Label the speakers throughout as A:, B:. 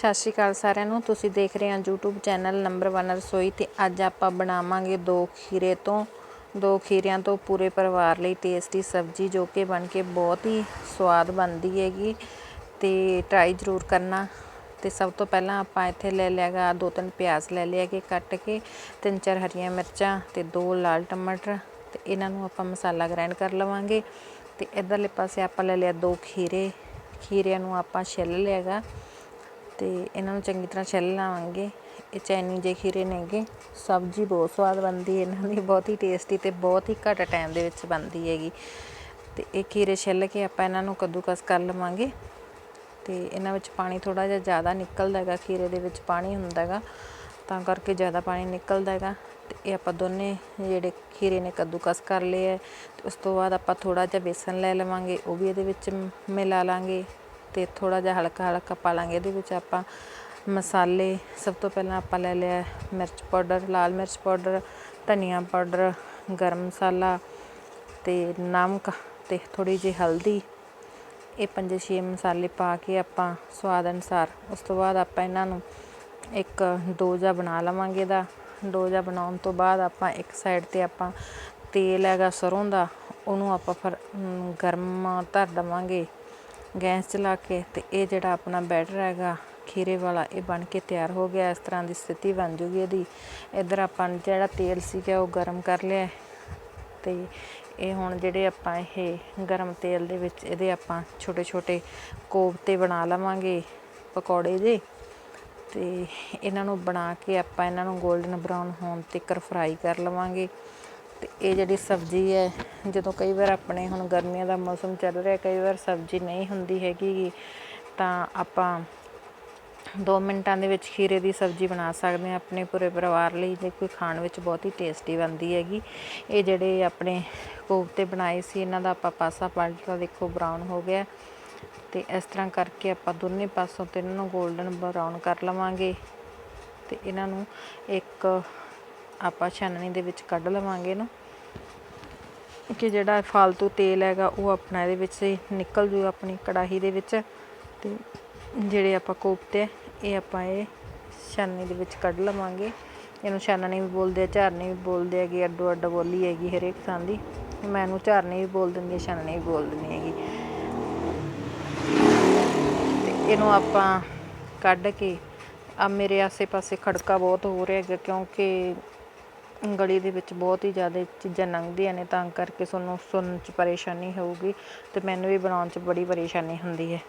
A: ਸਤਿ ਸ਼੍ਰੀ ਅਕਾਲ ਸਾਰਿਆਂ ਨੂੰ। ਤੁਸੀਂ ਦੇਖ ਰਹੇ ਹੋ YouTube ਚੈਨਲ ਨੰਬਰ 1 ਰਸੋਈ ਤੇ ਅੱਜ ਆਪਾਂ ਬਣਾਵਾਂਗੇ ਦੋ ਖੀਰੇ ਤੋਂ, ਦੋ ਖੀਰਿਆਂ ਤੋਂ ਪੂਰੇ ਪਰਿਵਾਰ ਲਈ ਟੇਸਟੀ ਸਬਜ਼ੀ ਜੋ ਕਿ ਬਣ ਕੇ ਬਹੁਤ ਹੀ ਸਵਾਦ ਬਣਦੀ ਹੈਗੀ ਤੇ ਟਰਾਈ ਜ਼ਰੂਰ ਕਰਨਾ। ਤੇ ਸਭ ਤੋਂ ਪਹਿਲਾਂ ਆਪਾਂ ਇੱਥੇ ਲੈ ਲਿਆਗਾ ਦੋ ਤਿੰਨ ਪਿਆਜ਼ ਲੈ ਲਿਆ ਕੇ ਕੱਟ ਕੇ, ਤਿੰਨ ਚਾਰ ਹਰੀਆਂ ਮਿਰਚਾਂ ਤੇ ਦੋ ਲਾਲ ਟਮਾਟਰ ਤੇ ਇਹਨਾਂ ਨੂੰ ਆਪਾਂ ਮਸਾਲਾ ਗ੍ਰਾਈਂਡ ਕਰ ਲਵਾਂਗੇ। ਤੇ ਇਧਰਲੇ ਪਾਸੇ ਆਪਾਂ ਲੈ ਲਿਆ ਦੋ ਖੀਰੇ, ਖੀਰਿਆਂ ਨੂੰ ਆਪਾਂ ਛਿੱਲ ਲਿਆਗਾ। ਅਤੇ ਇਹਨਾਂ ਨੂੰ ਚੰਗੀ ਤਰ੍ਹਾਂ ਛਿੱਲ ਲਾਵਾਂਗੇ। ਇਹ ਚੈਨੀ ਜਿਹੇ ਖੀਰੇ ਨੇਗੇ ਸਬਜ਼ੀ ਬਹੁਤ ਸਵਾਦ ਬਣਦੀ ਹੈ। ਇਹਨਾਂ ਦੀ ਬਹੁਤ ਹੀ ਟੇਸਟੀ ਅਤੇ ਬਹੁਤ ਹੀ ਘੱਟ ਟਾਈਮ ਦੇ ਵਿੱਚ ਬਣਦੀ ਹੈਗੀ। ਅਤੇ ਇਹ ਖੀਰੇ ਛਿੱਲ ਕੇ ਆਪਾਂ ਇਹਨਾਂ ਨੂੰ ਕੱਦੂਕਸ ਕਰ ਲਵਾਂਗੇ। ਅਤੇ ਇਹਨਾਂ ਵਿੱਚ ਪਾਣੀ ਥੋੜ੍ਹਾ ਜਿਹਾ ਜ਼ਿਆਦਾ ਨਿਕਲਦਾ ਹੈਗਾ। ਖੀਰੇ ਦੇ ਵਿੱਚ ਪਾਣੀ ਹੁੰਦਾ ਹੈਗਾ। ਤਾਂ ਕਰਕੇ ਜ਼ਿਆਦਾ ਪਾਣੀ ਨਿਕਲਦਾ ਹੈਗਾ। ਤੇ ਇਹ ਆਪਾਂ ਦੋਨੇ ਜਿਹੜੇ ਖੀਰੇ ਨੇ ਕੱਦੂਕਸ ਕਰ ਲਏ ਹੈ। ਤੇ ਉਸ ਤੋਂ ਬਾਅਦ ਆਪਾਂ ਥੋੜਾ ਜਿਹਾ ਬੇਸਨ ਲੈ ਲਵਾਂਗੇ। ਉਹ ਵੀ ਇਹਦੇ ਵਿੱਚ ਮਿਲਾ ਲਾਂਗੇ। ਤੇ ਥੋੜਾ ਜਿਹਾ ਹਲਕਾ ਹਲਕਾ ਪਾ ਲਾਂਗੇ। ਇਹਦੇ ਵਿੱਚ ਆਪਾਂ ਮਸਾਲੇ ਸਭ ਤੋਂ ਪਹਿਲਾਂ ਆਪਾਂ ਲੈ ਲਿਆ ਮਿਰਚ ਪਾਊਡਰ, ਲਾਲ ਮਿਰਚ ਪਾਊਡਰ, ਧਨੀਆ ਪਾਊਡਰ, ਗਰਮ ਮਸਾਲਾ ਤੇ ਨਮਕ ਤੇ ਥੋੜੀ ਜਿਹੀ ਹਲਦੀ। ਇਹ ਪੰਜ ਛੇ ਮਸਾਲੇ ਪਾ ਕੇ ਆਪਾਂ ਸਵਾਦ ਅਨੁਸਾਰ ਉਸ ਤੋਂ ਬਾਅਦ ਆਪਾਂ ਇਹਨਾਂ ਨੂੰ ਇੱਕ ਡੋਜਾ ਬਣਾ ਲਵਾਂਗੇ ਦਾ ਡੋਜਾ ਬਣਾਉਣ ਤੋਂ ਬਾਅਦ ਆਪਾਂ ਇੱਕ ਸਾਈਡ ਤੇ ਆਪਾਂ ਤੇਲ ਹੈਗਾ ਸਰੋਂ ਦਾ, ਉਹਨੂੰ ਆਪਾਂ ਫਿਰ ਗਰਮ ਧਰ ਦਵਾਂਗੇ। ਗੈਸ ਚਲਾ ਕੇ ਤੇ ਇਹ ਜਿਹੜਾ ਆਪਣਾ ਬੈਟਰ ਹੈਗਾ ਖੀਰੇ ਵਾਲਾ, ਇਹ ਬਣ ਕੇ ਤਿਆਰ ਹੋ ਗਿਆ। ਇਸ ਤਰ੍ਹਾਂ ਦੀ ਸਥਿਤੀ ਬਣ ਜੂਗੀ ਇਹਦੀ। ਇਧਰ ਆਪਾਂ ਜਿਹੜਾ ਤੇਲ ਸੀਗਾ ਉਹ ਗਰਮ ਕਰ ਲਿਆ। ਤੇ ਇਹ ਹੁਣ ਜਿਹੜੇ ਆਪਾਂ ਇਹ ਗਰਮ ਤੇਲ ਦੇ ਵਿੱਚ ਇਹਦੇ ਆਪਾਂ ਛੋਟੇ ਛੋਟੇ ਕੋਫਤੇ ਬਣਾ ਲਵਾਂਗੇ ਪਕੌੜੇ ਜੇ। ਤੇ ਇਹਨਾਂ ਨੂੰ ਬਣਾ ਕੇ ਆਪਾਂ ਇਹਨਾਂ ਨੂੰ 골ਡਨ ਬਰਾਊਨ ਹੋਣ ਤੱਕ ਫਰਾਈ ਕਰ ਲਵਾਂਗੇ। ਤੇ ਇਹ ਜਿਹੜੀ ਸਬਜ਼ੀ ਹੈ, ਜਦੋਂ ਕਈ ਵਾਰ ਆਪਣੇ ਹੁਣ ਗਰਮੀਆਂ ਦਾ ਮੌਸਮ ਚੱਲ ਰਿਹਾ, ਕਈ ਵਾਰ ਸਬਜ਼ੀ ਨਹੀਂ ਹੁੰਦੀ ਹੈਗੀ ਤਾਂ ਆਪਾਂ 2 ਮਿੰਟਾਂ ਦੇ ਵਿੱਚ ਖੀਰੇ ਦੀ ਸਬਜ਼ੀ ਬਣਾ ਸਕਦੇ ਹਾਂ ਆਪਣੇ ਪੂਰੇ ਪਰਿਵਾਰ ਲਈ, ਜੇ ਕੋਈ ਖਾਣ ਵਿੱਚ ਬਹੁਤ ਹੀ ਟੇਸਟੀ ਬਣਦੀ ਹੈਗੀ। ਇਹ ਜਿਹੜੇ ਆਪਣੇ ਕੋਫਤੇ ਬਣਾਏ ਸੀ, ਇਹਨਾਂ ਦਾ ਆਪਾਂ ਪਾਸਾ ਪਲਟਾ ਦੇਖੋ ਬਰਾਊਨ ਹੋ ਗਿਆ। ਤੇ ਇਸ ਤਰ੍ਹਾਂ ਕਰਕੇ ਆਪਾਂ ਦੋਨੇ ਪਾਸੋਂ ਤੇ ਇਹਨਾਂ ਨੂੰ 골ਡਨ ਬਰਾਊਨ ਕਰ ਲਵਾਂਗੇ। ਤੇ ਇਹਨਾਂ ਨੂੰ ਇੱਕ ਆਪਾਂ ਛਾਨਣੀ ਦੇ ਵਿੱਚ ਕੱਢ ਲਵਾਂਗੇ ਇਹਨੂੰ। ਕਿ ਜਿਹੜਾ ਫालतू ਤੇਲ ਹੈਗਾ, ਉਹ ਆਪਣਾ ਇਹਦੇ ਵਿੱਚ ਨਿਕਲ ਜੂ ਆਪਣੀ ਕੜਾਹੀ ਦੇ ਵਿੱਚ। ਤੇ ਜਿਹੜੇ ਆਪਾਂ ਕੋਫਤੇ ਇਹ ਆਪਾਂ ਇਹ ਛਾਨਣੀ ਦੇ ਵਿੱਚ ਕੱਢ ਲਵਾਂਗੇ। ਇਹਨੂੰ ਛਾਨਣੀ ਵੀ ਬੋਲਦੇ ਆ, ਝਾਰਨੀ ਵੀ ਬੋਲਦੇ ਹੈਗੇ, ਅੱਡੋ ਅੱਡ ਬੋਲੀ ਹੈਗੀ ਹਰੇਕ ਥਾਂ ਦੀ। ਮੈਂ ਇਹਨੂੰ ਝਾਰਨੀ ਵੀ ਬੋਲ ਦਿੰਦੀ ਹਾਂ, ਛਾਨਣੀ ਵੀ ਬੋਲ ਦਿੰਦੀ ਹੈਗੀ। ਤੇ ਇਹਨੂੰ ਆਪਾਂ ਕੱਢ ਕੇ ਆ ਮੇਰੇ ਆਸੇ-ਪਾਸੇ ਖੜਕਾ ਬਹੁਤ ਹੋ ਰਿਹਾ ਹੈਗਾ, ਕਿਉਂਕਿ ਗਲੀ ਦੇ ਵਿੱਚ ਬਹੁਤ ਹੀ ਜ਼ਿਆਦਾ ਚੀਜ਼ਾਂ ਲੰਘਦੀਆਂ ਨੇ, ਤਾਂ ਕਰਕੇ ਤੁਹਾਨੂੰ ਸੁਣਨ 'ਚ ਪਰੇਸ਼ਾਨੀ ਹੋਊਗੀ ਅਤੇ ਮੈਨੂੰ ਵੀ ਬਣਾਉਣ 'ਚ ਬੜੀ ਪਰੇਸ਼ਾਨੀ ਹੁੰਦੀ ਹੈ।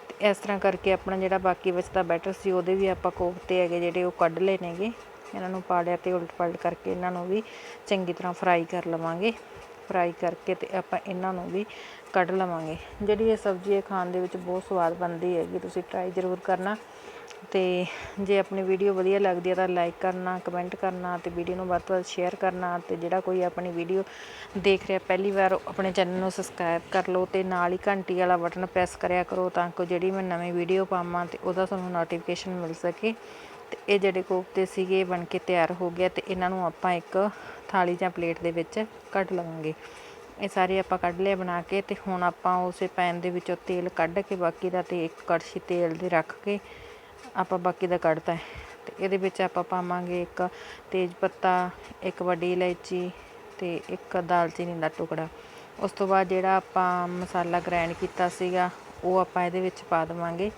A: ਅਤੇ ਇਸ ਤਰ੍ਹਾਂ ਕਰਕੇ ਆਪਣਾ ਜਿਹੜਾ ਬਾਕੀ ਬਚਦਾ ਬੈਟਰ ਸੀ, ਉਹਦੇ ਵੀ ਆਪਾਂ ਕੋਫਤੇ ਹੈਗੇ ਜਿਹੜੇ ਉਹ ਕੱਢ ਲਏ ਨੇਗੇ। ਇਹਨਾਂ ਨੂੰ ਪਾੜਿਆ ਅਤੇ ਉਲਟ ਪਲਟ ਕਰਕੇ ਇਹਨਾਂ ਨੂੰ ਵੀ ਚੰਗੀ ਤਰ੍ਹਾਂ ਫਰਾਈ ਕਰ ਲਵਾਂਗੇ। ਫਰਾਈ ਕਰਕੇ ਅਤੇ ਆਪਾਂ ਇਹਨਾਂ ਨੂੰ ਵੀ ਕੱਢ ਲਵਾਂਗੇ। ਜਿਹੜੀ ਇਹ ਸਬਜ਼ੀ ਹੈ ਖਾਣ ਦੇ ਵਿੱਚ ਬਹੁਤ ਸਵਾਦ ਬਣਦੀ ਹੈਗੀ, ਤੁਸੀਂ ਟਰਾਈ ਜ਼ਰੂਰ ਕਰਨਾ। ਅਤੇ ਜੇ ਆਪਣੀ ਵੀਡੀਓ ਵਧੀਆ ਲੱਗਦੀ ਹੈ ਤਾਂ ਲਾਈਕ ਕਰਨਾ ਕਮੈਂਟ ਕਰਨਾ ਅਤੇ ਵੀਡੀਓ ਨੂੰ ਵੱਧ ਤੋਂ ਵੱਧ ਸ਼ੇਅਰ ਕਰਨਾ ਅਤੇ ਜਿਹੜਾ ਕੋਈ ਆਪਣੀ ਵੀਡੀਓ ਦੇਖ ਰਿਹਾ ਪਹਿਲੀ ਵਾਰ ਆਪਣੇ ਚੈਨਲ ਨੂੰ ਸਬਸਕ੍ਰਾਈਬ ਕਰ ਲਓ ਅਤੇ ਨਾਲ ਹੀ ਘੰਟੀ ਵਾਲਾ ਬਟਨ ਪ੍ਰੈਸ ਕਰਿਆ ਕਰੋ ਤਾਂ ਕਿ ਜਿਹੜੀ ਮੈਂ ਨਵੀਂ ਵੀਡੀਓ ਪਾਵਾਂ ਅਤੇ ਉਹਦਾ ਤੁਹਾਨੂੰ ਨੋਟੀਫਿਕੇਸ਼ਨ ਮਿਲ ਸਕੇ। ਅਤੇ ਇਹ ਜਿਹੜੇ ਕੋਫਤੇ ਸੀਗੇ ਬਣ ਕੇ ਤਿਆਰ ਹੋ ਗਿਆ ਅਤੇ ਇਹਨਾਂ ਨੂੰ ਆਪਾਂ ਇੱਕ ਥਾਲੀ ਜਾਂ ਪਲੇਟ ਦੇ ਵਿੱਚ ਕੱਢ ਲਵਾਂਗੇ। ਇਹ ਸਾਰੇ ਆਪਾਂ ਕੱਢ ਲਿਆ ਬਣਾ ਕੇ ਅਤੇ ਹੁਣ ਆਪਾਂ ਉਸੇ ਪੈਨ ਦੇ ਵਿੱਚੋਂ ਤੇਲ ਕੱਢ ਕੇ ਬਾਕੀ ਦਾ ਤੇ ਇੱਕ ਕੜਛੀ ਤੇਲ ਦੇ ਰੱਖ ਕੇ ਆਪਾਂ ਬਾਕੀ ਦਾ ਕੱਢਤਾ ਹੈ। ਤੇ ਇਹਦੇ ਵਿੱਚ ਆਪਾਂ ਪਾਵਾਂਗੇ ਇੱਕ ਤੇਜ ਪੱਤਾ, ਇੱਕ ਵੱਡੀ ਇਲਾਇਚੀ ਤੇ ਇੱਕ ਦਾਲਚੀਨੀ ਦਾ ਟੁਕੜਾ। ਉਸ ਤੋਂ ਬਾਅਦ ਜਿਹੜਾ ਆਪਾਂ ਮਸਾਲਾ ਗ੍ਰਾਈਂਡ ਕੀਤਾ ਸੀਗਾ, ਉਹ ਆਪਾਂ ਇਹਦੇ ਵਿੱਚ ਪਾ ਦੇਵਾਂਗੇ।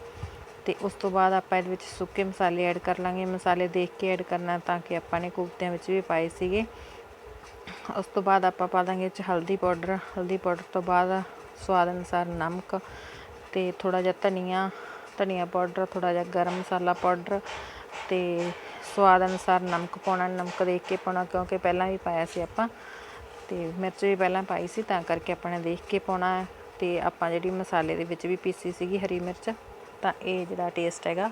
A: ਤੇ ਉਸ ਤੋਂ ਬਾਅਦ ਆਪਾਂ ਇਹਦੇ ਵਿੱਚ ਸੁੱਕੇ ਮਸਾਲੇ ਐਡ ਕਰ ਲਾਂਗੇ। ਮਸਾਲੇ ਦੇਖ ਕੇ ਐਡ ਕਰਨਾ ਤਾਂ ਕਿ ਆਪਾਂ ਨੇ ਕੋਫਤਿਆਂ ਵਿੱਚ ਵੀ ਪਾਏ ਸੀਗੇ। ਉਸ ਤੋਂ ਬਾਅਦ ਆਪਾਂ ਪਾ ਦਾਂਗੇ ਚ ਹਲਦੀ ਪਾਊਡਰ। ਹਲਦੀ ਪਾਊਡਰ ਤੋਂ ਬਾਅਦ ਸਵਾਦ ਅਨੁਸਾਰ ਨਮਕ ਤੇ ਥੋੜਾ ਜਿਹਾ ਧਨੀਆ ਧਨੀਆ ਪਾਊਡਰ ਥੋੜਾ ਜਿਹਾ ਗਰਮ ਮਸਾਲਾ ਪਾਊਡਰ ਤੇ ਸਵਾਦ ਅਨੁਸਾਰ ਨਮਕ ਪਾਉਣਾ, ਨਮਕ ਦੇਖ ਕੇ ਪਾਉਣਾ ਕਿਉਂਕਿ ਪਹਿਲਾਂ ਵੀ ਪਾਇਆ ਸੀ ਆਪਾਂ ਤੇ ਮਿਰਚ ਵੀ ਪਹਿਲਾਂ ਪਾਈ ਸੀ ਤਾਂ ਕਰਕੇ ਆਪਾਂ ਨੇ ਦੇਖ ਕੇ ਪਾਉਣਾ ਤੇ ਆਪਾਂ ਜਿਹੜੀ ਮਸਾਲੇ ਦੇ ਵਿੱਚ ਵੀ ਪੀਸੀ ਸੀਗੀ ਹਰੀ ਮਿਰਚ ਤਾਂ ਇਹ ਜਿਹੜਾ ਟੇਸਟ ਹੈਗਾ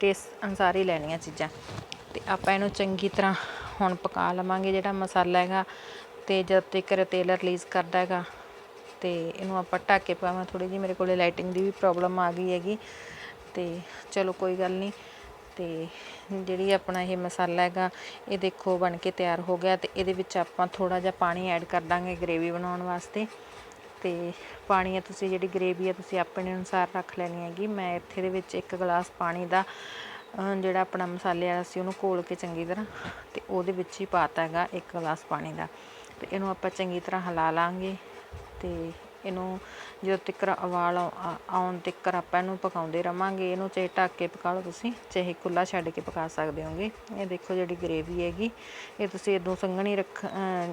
A: ਟੇਸਟ ਅਨੁਸਾਰ ਹੀ ਲੈਣੀਆਂ ਚੀਜ਼ਾਂ ਤੇ ਆਪਾਂ ਇਹਨੂੰ ਚੰਗੀ ਤਰ੍ਹਾਂ ਹੁਣ ਪਕਾ ਲਵਾਂਗੇ ਜਿਹੜਾ ਮਸਾਲਾ ਹੈਗਾ ਤੇ ਜਦ ਤੱਕ ਤੇਲ ਰਿਲੀਜ਼ ਕਰਦਾ ਹੈਗਾ ਤੇ ਇਹਨੂੰ ਆਪਾਂ ਢੱਕ ਕੇ ਪਾਵਾਂ ਥੋੜੀ ਜਿਹੀ ਮੇਰੇ ਕੋਲੇ ਲਾਈਟਿੰਗ ਦੀ ਵੀ ਪ੍ਰੋਬਲਮ ਆ ਗਈ ਹੈਗੀ ਤੇ ਚਲੋ ਕੋਈ ਗੱਲ ਨਹੀਂ। ਤੇ ਜਿਹੜੀ ਆਪਣਾ ਇਹ ਮਸਾਲਾ ਹੈਗਾ, ਇਹ ਦੇਖੋ ਬਣ ਕੇ ਤਿਆਰ ਹੋ ਗਿਆ ਤੇ ਇਹਦੇ ਵਿੱਚ ਆਪਾਂ ਥੋੜਾ ਜਿਹਾ ਪਾਣੀ ਐਡ ਕਰ ਦਾਂਗੇ ਗ੍ਰੇਵੀ ਬਣਾਉਣ ਵਾਸਤੇ। ਤੇ ਪਾਣੀ ਆ ਤੁਸੀਂ ਜਿਹੜੀ ਗ੍ਰੇਵੀ ਆ ਤੁਸੀਂ ਆਪਣੇ ਅਨੁਸਾਰ ਰੱਖ ਲੈਣੀ ਹੈਗੀ। ਮੈਂ ਇੱਥੇ ਦੇ ਵਿੱਚ ਇੱਕ ਗਲਾਸ ਪਾਣੀ ਦਾ ਜਿਹੜਾ ਆਪਣਾ ਮਸਾਲੇ ਵਾਲਾ ਸੀ ਉਹਨੂੰ ਘੋਲ ਕੇ ਚੰਗੀ ਤਰ੍ਹਾਂ ਤੇ ਉਹਦੇ ਵਿੱਚ ਹੀ ਪਾਤਾ ਹੈਗਾ ਇੱਕ ਗਲਾਸ ਪਾਣੀ ਦਾ। ਤੇ ਇਹਨੂੰ ਆਪਾਂ ਚੰਗੀ ਤਰ੍ਹਾਂ ਹਿਲਾ ਲਾਂਗੇ ਤੇ ਇਹਨੂੰ ਜਦੋਂ ਤੱਕ ਉਬਾਲ ਆ- ਆਉਣ ਤੱਕ ਆਪਾਂ ਇਹਨੂੰ ਪਕਾਉਂਦੇ ਰਵਾਂਗੇ। ਇਹਨੂੰ ਚਾਹੇ ਢੱਕ ਕੇ ਪਕਾ ਲਓ ਤੁਸੀਂ, ਚਾਹੇ ਖੁੱਲਾ ਛੱਡ ਕੇ ਪਕਾ ਸਕਦੇ ਹੋਗੇ। ਇਹ ਦੇਖੋ ਜਿਹੜੀ ਗ੍ਰੇਵੀ ਹੈਗੀ, ਇਹ ਤੁਸੀਂ ਇਦੋਂ ਸੰਘਣੀ ਰੱਖ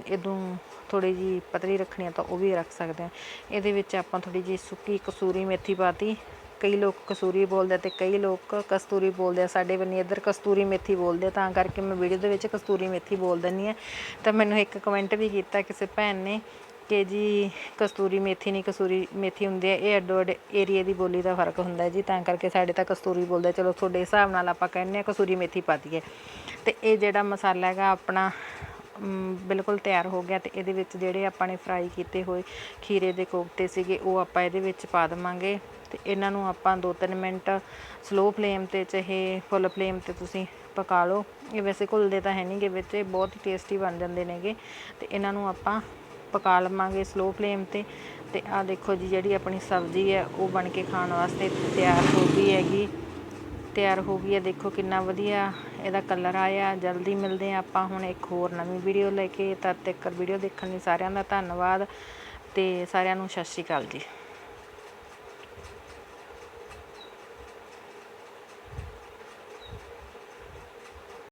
A: ਇਦੋਂ ਥੋੜੀ ਜੀ ਪਤਲੀ ਰੱਖਣੀ ਆ ਤਾਂ ਉਹ ਵੀ ਰੱਖ ਸਕਦੇ ਆ। ਇਹਦੇ ਵਿੱਚ ਆਪਾਂ ਥੋੜੀ ਜੀ ਸੁੱਕੀ ਕਸੂਰੀ ਮੇਥੀ ਪਾਤੀ। ਕਈ ਲੋਕ ਕਸੂਰੀ ਬੋਲਦੇ ਆ ਤੇ ਕਈ ਲੋਕ ਕਸਤੂਰੀ ਬੋਲਦੇ ਆ। ਸਾਡੇ ਬੰਨੀ ਇੱਧਰ ਕਸਤੂਰੀ ਮੇਥੀ ਬੋਲਦੇ ਆ, ਤਾਂ ਕਰਕੇ ਮੈਂ ਵੀਡੀਓ ਦੇ ਵਿੱਚ ਕਸਤੂਰੀ ਮੇਥੀ ਬੋਲ ਦਿੰਦੀ ਆ। ਤਾਂ ਮੈਨੂੰ ਇੱਕ ਕਮੈਂਟ ਵੀ ਕੀਤਾ ਕਿਸੇ ਭੈਣ ਨੇ ਕਿ ਜੀ ਕਸਤੂਰੀ ਮੇਥੀ ਨਹੀਂ, ਕਸੂਰੀ ਮੇਥੀ ਹੁੰਦੀ ਹੈ, ਇਹ ਅੱਡੋ ਅੱਡ ਏਰੀਏ ਦੀ ਬੋਲੀ ਦਾ ਫ਼ਰਕ ਹੁੰਦਾ ਜੀ। ਤਾਂ ਕਰਕੇ ਸਾਡੇ ਤਾਂ ਕਸਤੂਰੀ ਬੋਲਦੇ ਚਲੋ, ਤੁਹਾਡੇ ਹਿਸਾਬ ਨਾਲ ਆਪਾਂ ਕਹਿੰਦੇ ਆ ਕਸੂਰੀ ਮੇਥੀ ਪਾ ਦਈਏ। ਤੇ ਇਹ ਜਿਹੜਾ ਮਸਾਲਾ ਹੈਗਾ, ਆਪਣਾ ਬਿਲਕੁਲ ਤਿਆਰ ਹੋ ਗਿਆ ਤੇ ਇਹਦੇ ਵਿੱਚ ਜਿਹੜੇ ਆਪਾਂ ਨੇ ਫਰਾਈ ਕੀਤੇ ਹੋਏ ਖੀਰੇ ਦੇ ਕੋਫਤੇ ਸੀਗੇ, ਉਹ ਆਪਾਂ ਇਹਦੇ ਵਿੱਚ ਪਾ ਦੇਵਾਂਗੇ। ਤੇ ਇਹਨਾਂ ਨੂੰ ਆਪਾਂ 2-3 ਮਿੰਟ ਸਲੋ ਫਲੇਮ ਤੇ ਚਾਹੇ ਫੁੱਲ ਫਲੇਮ ਤੇ ਤੁਸੀਂ ਪਕਾ ਲਓ। ਇਹ ਵੈਸੇ ਘੁਲਦੇ ਤਾਂ ਹੈ ਨਹੀਂਗੇ ਵਿੱਚ, ਇਹ ਬਹੁਤ ਹੀ ਟੇਸਟੀ ਬਣ ਜਾਂਦੇ ਨੇਗੇ। ਤੇ ਇਹਨਾਂ ਨੂੰ ਆਪਾਂ ਪਕਾ ਲਵਾਂਗੇ ਸਲੋ ਫਲੇਮ ਤੇ। ਤੇ ਆ ਦੇਖੋ ਜੀ, ਜਿਹੜੀ ਆਪਣੀ ਸਬਜ਼ੀ ਹੈ, ਉਹ ਬਣ ਕੇ ਖਾਣ ਵਾਸਤੇ ਤਿਆਰ ਹੋ ਗਈ ਹੈਗੀ। ਤਿਆਰ ਹੋ ਗਈ ਹੈ, ਦੇਖੋ ਕਿੰਨਾ ਵਧੀਆ ਇਹਦਾ ਕਲਰ ਆਇਆ। ਜਲਦੀ ਮਿਲਦੇ ਆ ਆਪਾਂ ਹੁਣ ਇੱਕ ਹੋਰ ਨਵੀਂ ਵੀਡੀਓ ਲੈ ਕੇ। ਤਦ ਤੱਕ ਵੀਡੀਓ ਦੇਖਣ ਲਈ ਸਾਰਿਆਂ ਦਾ ਧੰਨਵਾਦ ਤੇ ਸਾਰਿਆਂ ਨੂੰ ਸਤਿ ਸ਼੍ਰੀ ਅਕਾਲ ਜੀ।